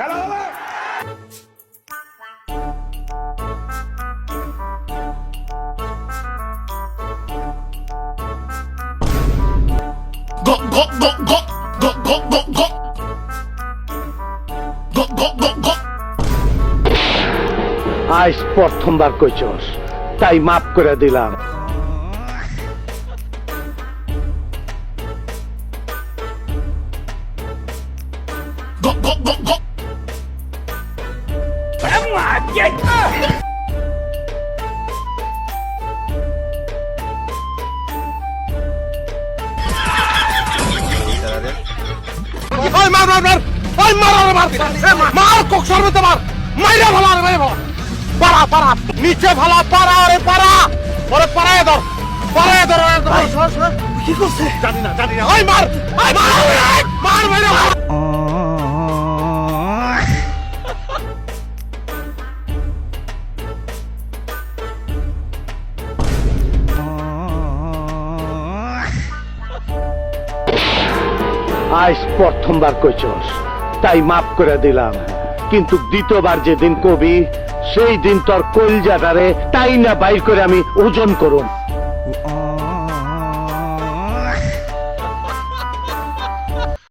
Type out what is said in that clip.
খেলা হবে go go go go go go go go go go go go আজ প্রথমবার কইছস তাই মাফ করে দিলাম go go go go ওই মার মার মার ওই মার আরে মার মার, কক সর্বতে মার মাইরা ভালো মাইরা ভালো পারা পারা নিচে ভালো পারা আরে পারা ওরে পারায় ধর জানি না জানি না মার মার মার। আজ প্রথমবার কইছস। তাই মাফ করে দিলাম। কিন্তু দ্বিতীয়বার যেদিন কবি, সেই দিন তোর কলজাটারে তাই না বাইর করে আমি ওজন করুন।